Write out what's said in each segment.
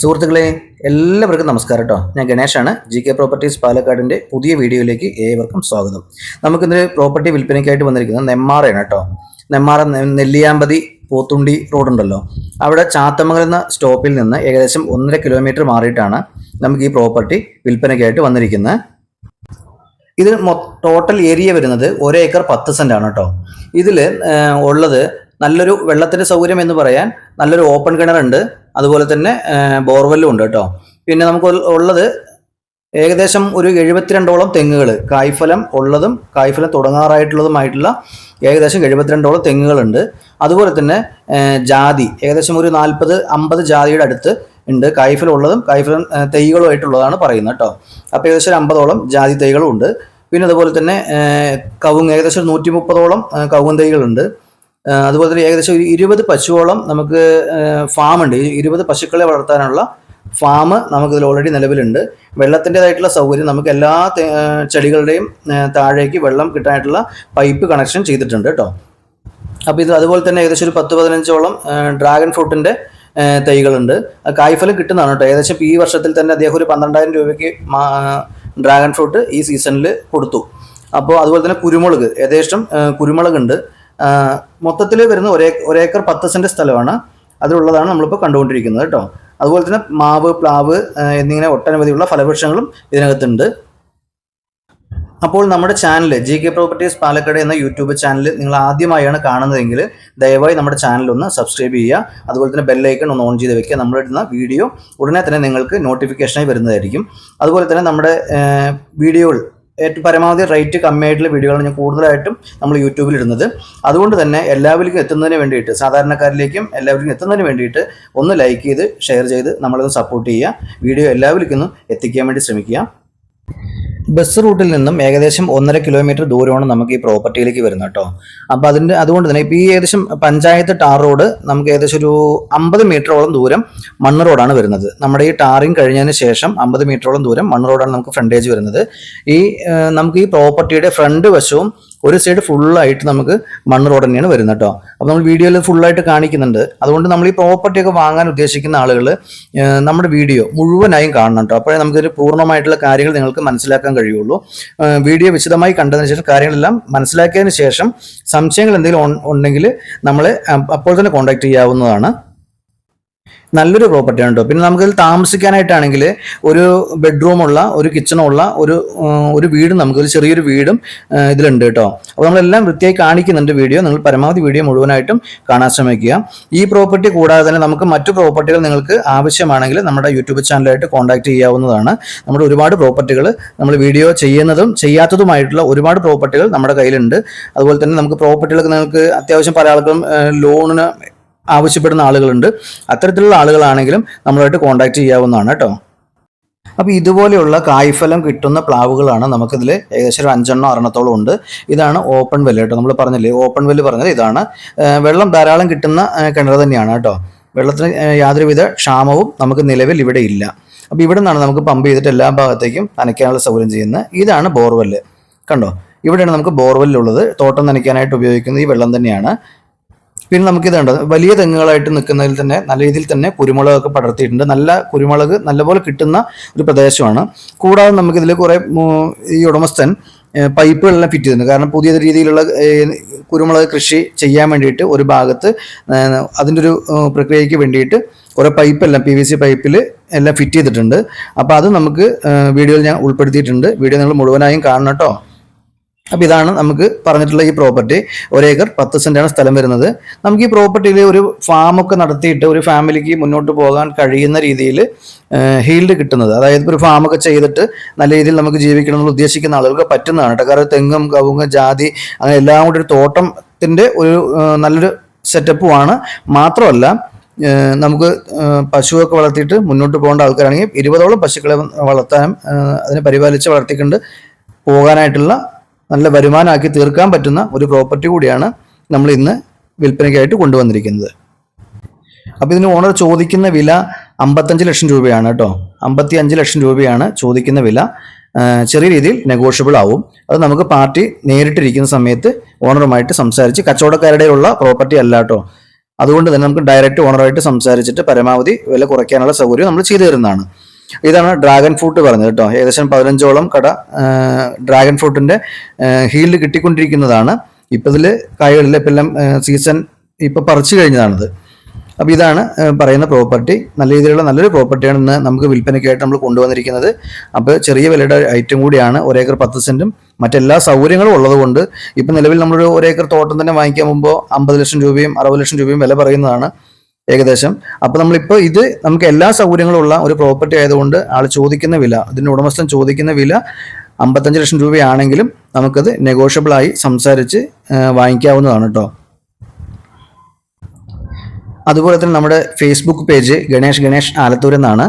സുഹൃത്തുക്കളെ എല്ലാവർക്കും നമസ്കാരം കേട്ടോ ഞാൻ ഗണേഷാണ്. ജി കെ പ്രോപ്പർട്ടീസ് പാലക്കാടിന്റെ പുതിയ വീഡിയോയിലേക്ക് ഏവർക്കും സ്വാഗതം. നമുക്കിന്നൊരു പ്രോപ്പർട്ടി വിൽപ്പനയ്ക്കായിട്ട് വന്നിരിക്കുന്നത് നെമ്മാറയാണ് കേട്ടോ നെമ്മാറ നെല്ലിയാമ്പതി പോത്തുണ്ടി റോഡുണ്ടല്ലോ അവിടെ ചാത്തമംഗലം എന്ന സ്റ്റോപ്പിൽ നിന്ന് ഏകദേശം ഒന്നര കിലോമീറ്റർ മാറിയിട്ടാണ് നമുക്ക് ഈ പ്രോപ്പർട്ടി വിൽപ്പനയ്ക്കായിട്ട് വന്നിരിക്കുന്നത്. ഇതിൽ ടോട്ടൽ ഏരിയ വരുന്നത് ഒരേ ഏക്കർ പത്ത് സെന്റ് ആണ് കേട്ടോ ഇതിൽ ഉള്ളത് നല്ലൊരു വെള്ളത്തിന്റെ സൗകര്യം എന്ന് പറയാൻ നല്ലൊരു ഓപ്പൺ കിണറുണ്ട്. അതുപോലെ തന്നെ ബോർവെല്ലും ഉണ്ട് കേട്ടോ. പിന്നെ നമുക്ക് ഉള്ളത് ഏകദേശം ഒരു എഴുപത്തിരണ്ടോളം തെങ്ങുകൾ കായ്ഫലം ഉള്ളതും കായ്ഫലം തുടങ്ങാറായിട്ടുള്ളതുമായിട്ടുള്ള ഏകദേശം എഴുപത്തിരണ്ടോളം തെങ്ങുകളുണ്ട്. അതുപോലെ തന്നെ ജാതി. ഏകദേശം ഒരു നാൽപ്പത് അമ്പത് ജാതിയുടെ അടുത്ത് ഉണ്ട്. കായ്ഫലം ഉള്ളതും കായ്ഫലം തൈകളുമായിട്ടുള്ളതാണ് പറയുന്നത് കേട്ടോ. അപ്പോൾ ഏകദേശം ഒരു അമ്പതോളം ജാതി തൈകളും ഉണ്ട് പിന്നെ അതുപോലെ തന്നെ കവുങ്ങ്. ഏകദേശം നൂറ്റി മുപ്പതോളം കവുങ്ങ് തൈകളുണ്ട്. അതുപോലെ തന്നെ ഏകദേശം ഒരു ഇരുപത് പശുവോളം നമുക്ക് ഫാം ഉണ്ട് ഈ ഇരുപത് പശുക്കളെ വളർത്താനുള്ള ഫാം നമുക്കിതിൽ ഓൾറെഡി നിലവിലുണ്ട്. വെള്ളത്തിന്റെതായിട്ടുള്ള സൗകര്യം നമുക്ക് എല്ലാ ചെടികളുടെയും താഴേക്ക് വെള്ളം കിട്ടാനായിട്ടുള്ള പൈപ്പ് കണക്ഷൻ ചെയ്തിട്ടുണ്ട് കേട്ടോ അപ്പോൾ ഇത് അതുപോലെ തന്നെ ഏകദേശം ഒരു പത്ത് പതിനഞ്ചോളം ഡ്രാഗൺ ഫ്രൂട്ടിന്റെ തൈകളുണ്ട്. കായ്ഫലം കിട്ടുന്നതാണ് കേട്ടോ ഏകദേശം ഈ വർഷത്തിൽ തന്നെ അദ്ദേഹം ഒരു പന്ത്രണ്ടായിരം രൂപയ്ക്ക് ഡ്രാഗൺ ഫ്രൂട്ട് ഈ സീസണിൽ കൊടുത്തു. അപ്പോൾ അതുപോലെ തന്നെ കുരുമുളക് ഏകദേശം കുരുമുളകുണ്ട്. മൊത്തത്തിൽ വരുന്ന ഒരേ ഒരേക്കർ പത്ത് സെന്റ് സ്ഥലമാണ്. അതിലുള്ളതാണ് നമ്മളിപ്പോൾ കണ്ടുകൊണ്ടിരിക്കുന്നത് കേട്ടോ. അതുപോലെ തന്നെ മാവ് പ്ലാവ് എന്നിങ്ങനെ ഒട്ടനവധിയുള്ള ഫലവൃക്ഷങ്ങളും ഇതിനകത്തുണ്ട്. അപ്പോൾ നമ്മുടെ channel G K properties Palakkad എന്ന യൂട്യൂബ് ചാനൽ നിങ്ങൾ ആദ്യമായാണ് കാണുന്നതെങ്കിൽ ദയവായി നമ്മുടെ ചാനൽ ഒന്ന് സബ്സ്ക്രൈബ് ചെയ്യുക. അതുപോലെ തന്നെ ബെല്ലൈക്കൺ ഒന്ന് ഓൺ ചെയ്ത് വെക്കുക. നമ്മളിടുന്ന വീഡിയോ ഉടനെ തന്നെ നിങ്ങൾക്ക് നോട്ടിഫിക്കേഷനായി വരുന്നതായിരിക്കും. അതുപോലെ തന്നെ നമ്മുടെ വീഡിയോകൾ ഏറ്റവും പരമാവധി റേറ്റ് കമ്മിയായിട്ടുള്ള വീഡിയോകളാണ് ഞാൻ കൂടുതലായിട്ടും നമ്മൾ യൂട്യൂബിൽ ഇടുന്നത്. അതുകൊണ്ട് തന്നെ എല്ലാവർക്കും എത്തുന്നതിന് വേണ്ടിയിട്ട് സാധാരണക്കാരിലേക്കും എല്ലാവർക്കും എത്തുന്നതിന് വേണ്ടിയിട്ട് ഒന്ന് ലൈക്ക് ചെയ്ത് ഷെയർ ചെയ്ത് നമ്മളൊന്ന് സപ്പോർട്ട് ചെയ്യുക. വീഡിയോ എല്ലാവർക്കും എത്തിക്കാൻ വേണ്ടി ശ്രമിക്കുക. ബസ് റൂട്ടിൽ നിന്നും ഏകദേശം ഒന്നര കിലോമീറ്റർ ദൂരമാണ് നമുക്ക് ഈ പ്രോപ്പർട്ടിയിലേക്ക് വരുന്നത് കേട്ടോ. അപ്പോൾ അതിന്റെ അതുകൊണ്ട് തന്നെ ഇപ്പോൾ ഈ ഏകദേശം പഞ്ചായത്ത് ടാർ റോഡ് നമുക്ക് ഏകദേശം ഒരു അമ്പത് മീറ്ററോളം ദൂരം മണ്ണ് റോഡാണ് വരുന്നത്. നമ്മുടെ ഈ ടാറിങ് കഴിഞ്ഞതിന് ശേഷം അമ്പത് മീറ്ററോളം ദൂരം മണ്ണ് റോഡാണ് നമുക്ക് ഫ്രണ്ടേജ് വരുന്നത്. ഈ നമുക്ക് ഈ പ്രോപ്പർട്ടിയുടെ ഫ്രണ്ട് വശവും ഒരു സൈഡ് ഫുള്ളായിട്ട് നമുക്ക് മണ്ണ് റോഡ് തന്നെയാണ് വരുന്നത് കേട്ടോ അപ്പോൾ നമ്മൾ വീഡിയോയിൽ ഫുള്ളായിട്ട് കാണിക്കുന്നുണ്ട്. അതുകൊണ്ട് നമ്മൾ ഈ പ്രോപ്പർട്ടി ഒക്കെ വാങ്ങാൻ ഉദ്ദേശിക്കുന്ന ആളുകൾ നമ്മുടെ വീഡിയോ മുഴുവനായും കാണണം കേട്ടോ അപ്പോഴേ നമുക്കൊരു പൂർണമായിട്ടുള്ള കാര്യങ്ങൾ നിങ്ങൾക്ക് മനസ്സിലാക്കാൻ കഴിയുള്ളൂ. വീഡിയോ വിശദമായി കണ്ടതിന് ശേഷം കാര്യങ്ങളെല്ലാം മനസ്സിലാക്കിയതിന് ശേഷം സംശയങ്ങൾ എന്തെങ്കിലും ഉണ്ടെങ്കിൽ നമ്മളെ അപ്പോൾ തന്നെ കോൺടാക്ട് ചെയ്യാവുന്നതാണ്. നല്ലൊരു പ്രോപ്പർട്ടിയാണ് കേട്ടോ പിന്നെ നമുക്കിതിൽ താമസിക്കാനായിട്ടാണെങ്കിൽ ഒരു ബെഡ്റൂമുള്ള ഒരു കിച്ചണുള്ള ഒരു ഒരു വീടും നമുക്ക് ഒരു ചെറിയൊരു വീടും ഇതിലുണ്ട് കേട്ടോ അപ്പോൾ നമ്മളെല്ലാം വൃത്തിയായി കാണിക്കുന്നുണ്ട് വീഡിയോ. നിങ്ങൾ പരമാവധി വീഡിയോ മുഴുവനായിട്ടും കാണാൻ ശ്രമിക്കുക. ഈ പ്രോപ്പർട്ടി കൂടാതെ തന്നെ നമുക്ക് മറ്റു പ്രോപ്പർട്ടികൾ നിങ്ങൾക്ക് ആവശ്യമാണെങ്കിൽ നമ്മുടെ യൂട്യൂബ് ചാനലായിട്ട് കോൺടാക്ട് ചെയ്യാവുന്നതാണ്. നമ്മുടെ ഒരുപാട് പ്രോപ്പർട്ടികൾ നമ്മൾ വീഡിയോ ചെയ്യുന്നതും ചെയ്യാത്തതുമായിട്ടുള്ള ഒരുപാട് പ്രോപ്പർട്ടികൾ നമ്മുടെ കയ്യിലുണ്ട്. അതുപോലെ തന്നെ നമുക്ക് പ്രോപ്പർട്ടികൾക്ക് നിങ്ങൾക്ക് അത്യാവശ്യം പല ആൾക്കും ലോണിന് ആവശ്യപ്പെടുന്ന ആളുകളുണ്ട്. അത്തരത്തിലുള്ള ആളുകളാണെങ്കിലും നമ്മളായിട്ട് കോൺടാക്ട് ചെയ്യാവുന്നതാണ് കേട്ടോ. അപ്പോൾ ഇതുപോലെയുള്ള കായ്ഫലം കിട്ടുന്ന പ്ലാവുകളാണ് നമുക്കിതിൽ ഏകദേശം ഒരു അഞ്ചെണ്ണം അറണത്തോളം ഉണ്ട്. ഇതാണ് ഓപ്പൺ വെല്ല് കേട്ടോ. നമ്മൾ പറഞ്ഞില്ലേ ഓപ്പൺ വെല്ല് പറഞ്ഞത് ഇതാണ്. വെള്ളം ധാരാളം കിട്ടുന്ന കിണർ തന്നെയാണ് കേട്ടോ. വെള്ളത്തിന് യാതൊരുവിധ ക്ഷാമവും നമുക്ക് നിലവിൽ ഇവിടെ ഇല്ല. അപ്പോൾ ഇവിടെ നിന്നാണ് നമുക്ക് പമ്പ് ചെയ്തിട്ട് എല്ലാ ഭാഗത്തേക്കും നനയ്ക്കാനുള്ള സൗകര്യം ചെയ്യുന്നത്. ഇതാണ് ബോർവെല്ല് കണ്ടോ? ഇവിടെയാണ് നമുക്ക് ബോർവെല്ലുള്ളത് തോട്ടം നനയ്ക്കാനായിട്ട് ഉപയോഗിക്കുന്ന ഈ വെള്ളം തന്നെയാണ്. പിന്നെ നമുക്ക് ഇതുണ്ട് വലിയ തെങ്ങുകളായിട്ട് നിൽക്കുന്നതിൽ തന്നെ നല്ല രീതിയിൽ തന്നെ കുരുമുളകൊക്കെ പടർത്തിയിട്ടുണ്ട്. നല്ല കുരുമുളക് നല്ലപോലെ കിട്ടുന്ന ഒരു പ്രദേശമാണ്. കൂടാതെ നമുക്കിതിൽ കുറേ ഈ ഉടമസ്ഥൻ പൈപ്പുകളെല്ലാം ഫിറ്റ് ചെയ്തിട്ടുണ്ട്. കാരണം പുതിയ രീതിയിലുള്ള കുരുമുളക് കൃഷി ചെയ്യാൻ വേണ്ടിയിട്ട് ഒരു ഭാഗത്ത് അതിന്റെ ഒരു പ്രക്രിയയ്ക്ക് വേണ്ടിയിട്ട് കുറേ പൈപ്പെല്ലാം പി വി സി പൈപ്പിൽ എല്ലാം ഫിറ്റ് ചെയ്തിട്ടുണ്ട്. അപ്പോൾ അത് നമുക്ക് വീഡിയോയിൽ ഞാൻ ഉൾപ്പെടുത്തിയിട്ടുണ്ട്. വീഡിയോ നിങ്ങൾ മുഴുവനായും കാണണം കേട്ടോ. അപ്പോൾ ഇതാണ് നമുക്ക് പറഞ്ഞിട്ടുള്ള ഈ പ്രോപ്പർട്ടി ഒരേക്കർ പത്ത് സെന്റാണ് സ്ഥലം വരുന്നത്. നമുക്ക് ഈ പ്രോപ്പർട്ടിയിൽ ഒരു ഫാമൊക്കെ നടത്തിയിട്ട് ഒരു ഫാമിലിക്ക് മുന്നോട്ട് പോകാൻ കഴിയുന്ന രീതിയിൽ ഹീൽഡ് കിട്ടുന്നത്. അതായത് ഒരു ഫാമൊക്കെ ചെയ്തിട്ട് നല്ല രീതിയിൽ നമുക്ക് ജീവിക്കണം എന്ന് ഉദ്ദേശിക്കുന്ന ആളുകൾക്ക് പറ്റുന്നതാണ് കേട്ടോ. കാരണം തെങ്ങും കവുങ്ങ് ജാതി അങ്ങനെ എല്ലാം കൂടി ഒരു തോട്ടത്തിന്റെ ഒരു നല്ലൊരു സെറ്റപ്പുമാണ് മാത്രമല്ല നമുക്ക് പശുവൊക്കെ വളർത്തിയിട്ട് മുന്നോട്ട് പോകേണ്ട ആൾക്കാരാണെങ്കിൽ ഇരുപതോളം പശുക്കളെ വളർത്താനും അതിനെ പരിപാലിച്ച് വളർത്തിക്കൊണ്ട് പോകാനായിട്ടുള്ള നല്ല വരുമാനമാക്കി തീർക്കാൻ പറ്റുന്ന ഒരു പ്രോപ്പർട്ടി കൂടിയാണ് നമ്മൾ ഇന്ന് വിൽപ്പനയ്ക്കായിട്ട് കൊണ്ടുവന്നിരിക്കുന്നത്. അപ്പോൾ ഇതിന് ഓണർ ചോദിക്കുന്ന വില അമ്പത്തഞ്ച് ലക്ഷം രൂപയാണ് കേട്ടോ. അമ്പത്തി അഞ്ച് ലക്ഷം രൂപയാണ് ചോദിക്കുന്ന വില. ചെറിയ രീതിയിൽ നെഗോഷ്യബിൾ ആവും. അത് നമുക്ക് പാർട്ടി നേരിട്ടിരിക്കുന്ന സമയത്ത് ഓണറുമായിട്ട് സംസാരിച്ച് കച്ചവടക്കാരുടെ ഉള്ള പ്രോപ്പർട്ടി അല്ല കേട്ടോ. അതുകൊണ്ട് തന്നെ നമുക്ക് ഡയറക്റ്റ് ഓണറുമായിട്ട് സംസാരിച്ചിട്ട് പരമാവധി വില കുറയ്ക്കാനുള്ള സൗകര്യം നമ്മൾ ചെയ്തു തരുന്നതാണ്. ഇതാണ് ഡ്രാഗൺ ഫ്രൂട്ട് പറഞ്ഞത് കേട്ടോ ഏകദേശം പതിനഞ്ചോളം കട ഡ്രാഗൺ ഫ്രൂട്ടിന്റെ ഹീൽഡ് കിട്ടിക്കൊണ്ടിരിക്കുന്നതാണ്. ഇപ്പം ഇതിൽ കായകളിൽ ഇപ്പം എല്ലാം സീസൺ ഇപ്പം പറിച്ചു കഴിഞ്ഞതാണിത്. അപ്പോൾ ഇതാണ് പറയുന്ന പ്രോപ്പർട്ടി നല്ല രീതിയിലുള്ള നല്ലൊരു പ്രോപ്പർട്ടിയാണ് ഇന്ന് നമുക്ക് വിൽപ്പനയ്ക്കായിട്ട് നമ്മൾ കൊണ്ടുവന്നിരിക്കുന്നത്. അപ്പോൾ ചെറിയ വിലയുടെ ഐറ്റം കൂടിയാണ് ഒരേക്കർ പത്ത് സെന്റും മറ്റെല്ലാ സൗകര്യങ്ങളും ഉള്ളതുകൊണ്ട് ഇപ്പം നിലവിൽ നമ്മളൊരു ഒരേക്കർ തോട്ടം തന്നെ വാങ്ങിക്കാൻ മുമ്പ് അമ്പത് ലക്ഷം രൂപയും അറുപത് ലക്ഷം രൂപയും വില പറയുന്നതാണ്. ഏകദേശം. അപ്പോൾ നമ്മളിപ്പോൾ ഇത് നമുക്ക് എല്ലാ സൗകര്യങ്ങളും ഉള്ള ഒരു പ്രോപ്പർട്ടി ആയതുകൊണ്ട് ആൾ ചോദിക്കുന്ന വില അതിന്റെ ഉടമസ്ഥൻ ചോദിക്കുന്ന വില അമ്പത്തഞ്ച് ലക്ഷം രൂപയാണെങ്കിലും നമുക്കത് നെഗോഷ്യബിൾ ആയി സംസാരിച്ച് വാങ്ങിക്കാവുന്നതാണ് കേട്ടോ അതുപോലെ തന്നെ നമ്മുടെ ഫേസ്ബുക്ക് പേജ് ഗണേഷ് ഗണേഷ് ആലത്തൂർ എന്നാണ്.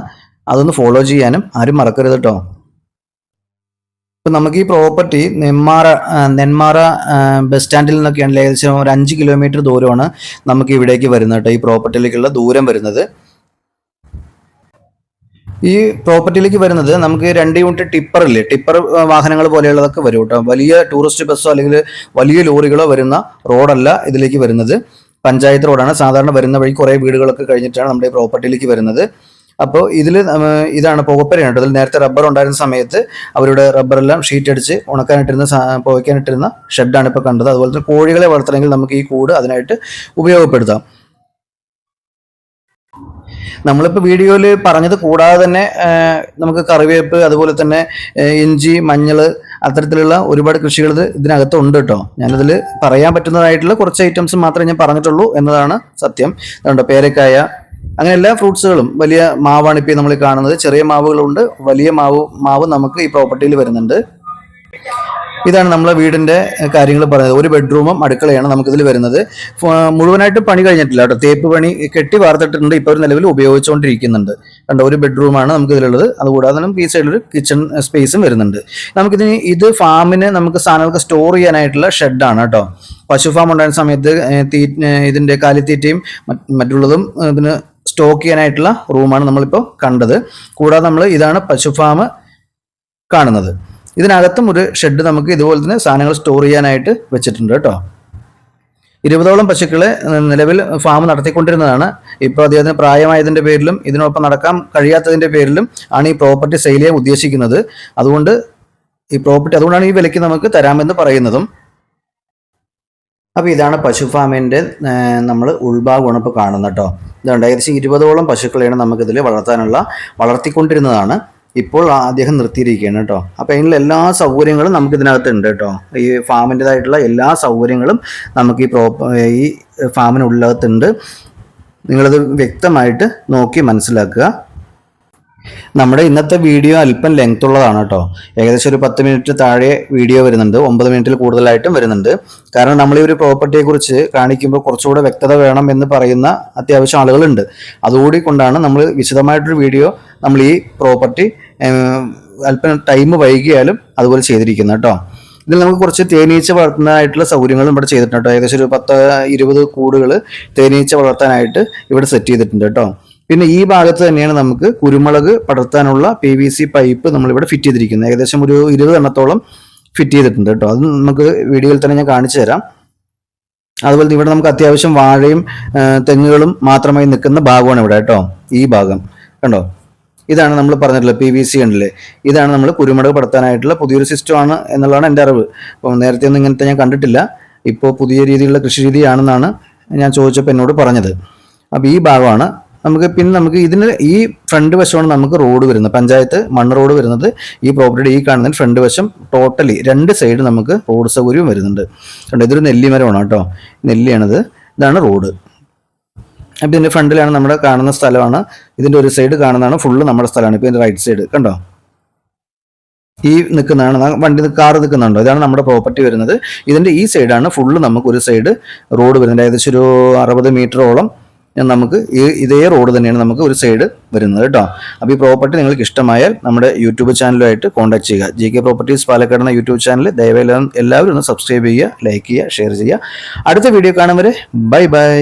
അതൊന്ന് ഫോളോ ചെയ്യാനും ആരും മറക്കരുത് കേട്ടോ ഇപ്പം നമുക്ക് ഈ പ്രോപ്പർട്ടി നെന്മാറ നെന്മാറ ബസ് സ്റ്റാൻഡിൽ നിന്നൊക്കെയാണ് ഏകദേശം ഒരു അഞ്ച് കിലോമീറ്റർ ദൂരമാണ് നമുക്ക് ഇവിടേക്ക് വരുന്നത് കേട്ടോ ഈ പ്രോപ്പർട്ടിയിലേക്കുള്ള ദൂരം വരുന്നത്. ഈ പ്രോപ്പർട്ടിയിലേക്ക് വരുന്നത് നമുക്ക് രണ്ട് യൂണിറ്റ് ടിപ്പർ ഇല്ലേ ടിപ്പർ വാഹനങ്ങൾ പോലെയുള്ളതൊക്കെ വരും കേട്ടോ. വലിയ ടൂറിസ്റ്റ് ബസ്സോ അല്ലെങ്കിൽ വലിയ ലോറികളോ വരുന്ന റോഡല്ല ഇതിലേക്ക് വരുന്നത്. പഞ്ചായത്ത് റോഡാണ്. സാധാരണ വരുന്ന വഴി കുറേ വീടുകളൊക്കെ കഴിഞ്ഞിട്ടാണ് നമ്മുടെ പ്രോപ്പർട്ടിയിലേക്ക് വരുന്നത്. അപ്പോൾ ഇതിൽ ഇതാണ് പുകപ്പരയാണ് കേട്ടോ. ഇതിൽ നേരത്തെ റബ്ബർ ഉണ്ടായിരുന്ന സമയത്ത് അവരുടെ റബ്ബറെല്ലാം ഷീറ്റ് അടിച്ച് ഉണക്കാനിട്ടിരുന്ന പുകയ്ക്കാനിട്ടിരുന്ന ഷെഡാണ് ഇപ്പോൾ കണ്ടത്. അതുപോലെ തന്നെ കോഴികളെ വളർത്തണമെങ്കിൽ നമുക്ക് ഈ കൂട് അതിനായിട്ട് ഉപയോഗപ്പെടുത്താം. നമ്മളിപ്പോൾ വീഡിയോയിൽ പറഞ്ഞത് കൂടാതെ തന്നെ നമുക്ക് കറിവേപ്പ് അതുപോലെ തന്നെ ഇഞ്ചി മഞ്ഞൾ അത്തരത്തിലുള്ള ഒരുപാട് കൃഷികൾ ഇത് ഇതിനകത്ത് ഉണ്ട് കേട്ടോ. ഞാനതിൽ പറയാൻ പറ്റുന്നതായിട്ടുള്ള കുറച്ച് ഐറ്റംസ് മാത്രമേ ഞാൻ പറഞ്ഞിട്ടുള്ളൂ എന്നതാണ് സത്യം. അതുകൊണ്ട് പേരക്കായ അങ്ങനെ എല്ലാ ഫ്രൂട്ട്സുകളും വലിയ മാവാണ് ഇപ്പോൾ നമ്മൾ കാണുന്നത്. ചെറിയ മാവുകളുണ്ട്. വലിയ മാവ് മാവ് നമുക്ക് ഈ പ്രോപ്പർട്ടിയിൽ വരുന്നുണ്ട്. ഇതാണ് നമ്മളെ വീടിന്റെ കാര്യങ്ങൾ പറയുന്നത്. ഒരു ബെഡ്റൂമും അടുക്കളയാണ് നമുക്കിതിൽ വരുന്നത്. മുഴുവനായിട്ട് പണി കഴിഞ്ഞിട്ടില്ല കേട്ടോ. തേപ്പ് പണി കെട്ടി വാർത്തിട്ടുണ്ട്. ഇപ്പോൾ ഒരു നിലവിൽ ഉപയോഗിച്ചുകൊണ്ടിരിക്കുന്നുണ്ട്. കണ്ടോ ഒരു ബെഡ്റൂമാണ് നമുക്കിതിലുള്ളത്. അതുകൂടാതെ നമുക്ക് ഈ സൈഡിൽ ഒരു കിച്ചൺ സ്പേസും വരുന്നുണ്ട്. നമുക്കിതിന് ഇത് ഫാമിന് നമുക്ക് സാധനങ്ങൾക്ക് സ്റ്റോർ ചെയ്യാനായിട്ടുള്ള ഷെഡാണ് കേട്ടോ. പശു ഫാം ഉണ്ടായ സമയത്ത് തീ ഇതിന്റെ കാലിത്തീറ്റയും മറ്റുള്ളതും ഇതിന് സ്റ്റോക്ക് ചെയ്യാനായിട്ടുള്ള റൂമാണ് നമ്മളിപ്പോൾ കണ്ടത്. കൂടാതെ നമ്മൾ ഇതാണ് പശു ഫാം കാണുന്നത്. ഇതിനകത്തും ഒരു ഷെഡ് നമുക്ക് ഇതുപോലെ തന്നെ സാധനങ്ങൾ സ്റ്റോർ ചെയ്യാനായിട്ട് വെച്ചിട്ടുണ്ട് കേട്ടോ. ഇരുപതോളം പശുക്കളെ നിലവിൽ ഫാം നടത്തിക്കൊണ്ടിരുന്നതാണ്. ഇപ്പോൾ അദ്ദേഹത്തിന് പ്രായമായതിന്റെ പേരിലും ഇതിനൊപ്പം നടക്കാൻ കഴിയാത്തതിന്റെ പേരിലും ആണ് ഈ പ്രോപ്പർട്ടി സെയിൽ ചെയ്യാൻ ഉദ്ദേശിക്കുന്നത്. അതുകൊണ്ട് ഈ പ്രോപ്പർട്ടി അതുകൊണ്ടാണ് ഈ വിലയ്ക്ക് നമുക്ക് തരാമെന്ന് പറയുന്നതും. അപ്പോൾ ഇതാണ് പശു ഫാമിന്റെ നമ്മൾ ഉൾഭാഗമാണ് ഇപ്പോൾ കാണുന്നത് കേട്ടോ. ഇതുണ്ട് ഏകദേശം ഇരുപതോളം പശുക്കളെയാണ് നമുക്കിതിൽ വളർത്താനുള്ള വളർത്തിക്കൊണ്ടിരുന്നതാണ്. ഇപ്പോൾ അദ്ദേഹം നിർത്തിയിരിക്കുകയാണ് കേട്ടോ. അപ്പോൾ അതിനുള്ള എല്ലാ സൗകര്യങ്ങളും നമുക്ക് ഇതിനകത്ത് ഉണ്ട് കേട്ടോ. ഈ ഫാമിന്റെതായിട്ടുള്ള എല്ലാ സൗകര്യങ്ങളും നമുക്ക് ഈ പ്രോപ്പ ഈ ഫാമിനുള്ളകത്തുണ്ട്. നിങ്ങളത് വ്യക്തമായിട്ട് നോക്കി മനസ്സിലാക്കുക. നമ്മുടെ ഇന്നത്തെ വീഡിയോ അല്പം ലെങ്ത് ഉള്ളതാണ് കേട്ടോ. ഏകദേശം ഒരു പത്ത് മിനിറ്റ് താഴെ വീഡിയോ വരുന്നുണ്ട്. ഒമ്പത് മിനിറ്റിൽ കൂടുതലായിട്ടും വരുന്നുണ്ട്. കാരണം നമ്മൾ ഈ ഒരു പ്രോപ്പർട്ടിയെ കുറിച്ച് കാണിക്കുമ്പോൾ കുറച്ചുകൂടെ വ്യക്തത വേണം എന്ന് പറയുന്ന അത്യാവശ്യം ആളുകളുണ്ട്. അതുകൂടി കൊണ്ടാണ് നമ്മൾ വിശദമായിട്ടൊരു വീഡിയോ നമ്മൾ ഈ പ്രോപ്പർട്ടി അല്പം ടൈം വൈകിയാലും അതുപോലെ ചെയ്തിരിക്കുന്നത് കേട്ടോ. ഇതിൽ നമുക്ക് കുറച്ച് തേനീച്ച വളർത്തുന്നതായിട്ടുള്ള സൗകര്യങ്ങളും ഇവിടെ ചെയ്തിട്ടുണ്ട് കേട്ടോ. ഏകദേശം ഒരു പത്ത് ഇരുപത് കൂടുകൾ തേനീച്ച വളർത്താനായിട്ട് ഇവിടെ സെറ്റ് ചെയ്തിട്ടുണ്ട് കേട്ടോ. പിന്നെ ഈ ഭാഗത്ത് തന്നെയാണ് നമുക്ക് കുരുമുളക് പടർത്താനുള്ള പി വി സി പൈപ്പ് നമ്മളിവിടെ ഫിറ്റ് ചെയ്തിരിക്കുന്നത്. ഏകദേശം ഒരു ഇരുപത് എണ്ണത്തോളം ഫിറ്റ് ചെയ്തിട്ടുണ്ട് കേട്ടോ. അത് നമുക്ക് വീഡിയോയിൽ തന്നെ ഞാൻ കാണിച്ചു തരാം. അതുപോലെ ഇവിടെ നമുക്ക് അത്യാവശ്യം വാഴയും തെങ്ങുകളും മാത്രമായി നിൽക്കുന്ന ഭാഗമാണ് ഇവിടെ കേട്ടോ. ഈ ഭാഗം. കണ്ടോ? ഇതാണ് നമ്മൾ പറഞ്ഞിട്ടുള്ളത് പി വി സി ഉണ്ടല്ലേ ഇതാണ് നമ്മൾ കുരുമുളക് പടർത്താനായിട്ടുള്ള പുതിയൊരു സിസ്റ്റമാണ് എന്നുള്ളതാണ് എന്റെ അറിവ്. അപ്പോൾ നേരത്തെ ഒന്നും ഇങ്ങനത്തെ ഞാൻ കണ്ടിട്ടില്ല. ഇപ്പോൾ പുതിയ രീതിയിലുള്ള കൃഷി രീതിയാണെന്നാണ് ഞാൻ ചോദിച്ചപ്പോൾ എന്നോട് പറഞ്ഞത്. അപ്പോൾ ഈ ഭാഗമാണ് നമുക്ക് പിന്നെ നമുക്ക് ഇതിന് ഈ ഫ്രണ്ട് വശമാണ് നമുക്ക് റോഡ് വരുന്നത്. പഞ്ചായത്ത് മണ്ണ് റോഡ് വരുന്നത്. ഈ പ്രോപ്പർട്ടി ഈ കാണുന്ന ഫ്രണ്ട് വശം ടോട്ടലി രണ്ട് സൈഡ് നമുക്ക് റോഡ് സൗകര്യവും വരുന്നുണ്ട്. കണ്ടോ ഇതൊരു നെല്ലിമരമാണ് കേട്ടോ. നെല്ലിയാണിത്. ഇതാണ് റോഡ് അപ്പം ഇതിന്റെ ഫ്രണ്ടിലാണ് നമ്മുടെ കാണുന്ന സ്ഥലമാണ്. ഇതിന്റെ ഒരു സൈഡ് കാണുന്നതാണ് ഫുള്ള് നമ്മുടെ സ്ഥലമാണ്. ഇപ്പോൾ ഇതിന്റെ റൈറ്റ് സൈഡ് കണ്ടോ? ഈ നിൽക്കുന്നതാണ്. വണ്ടി കാർ നിൽക്കുന്നുണ്ടോ? ഇതാണ് നമ്മുടെ പ്രോപ്പർട്ടി വരുന്നത്. ഇതിന്റെ ഈ സൈഡാണ് ഫുള്ള് നമുക്ക് ഒരു സൈഡ് റോഡ് വരുന്നത്. ഏകദേശം ഒരു അറുപത് മീറ്ററോളം നമുക്ക് ഈ ഇതേ റോഡ് തന്നെയാണ് നമുക്ക് ഒരു സൈഡ് വരുന്നത് കേട്ടോ. അപ്പോൾ ഈ പ്രോപ്പർട്ടി നിങ്ങൾക്ക് ഇഷ്ടമായാൽ നമ്മുടെ യൂട്യൂബ് ചാനലുമായിട്ട് കോൺടാക്ട് ചെയ്യുക. ജി കെ പ്രോപ്പർട്ടീസ് പാലക്കാട് എന്ന യൂട്യൂബ് ചാനൽ ദയവായി എല്ലാവരും ഒന്ന് സബ്സ്ക്രൈബ് ചെയ്യുക ലൈക്ക് ചെയ്യുക ഷെയർ ചെയ്യുക. അടുത്ത വീഡിയോ കാണും വരെ. Bye bye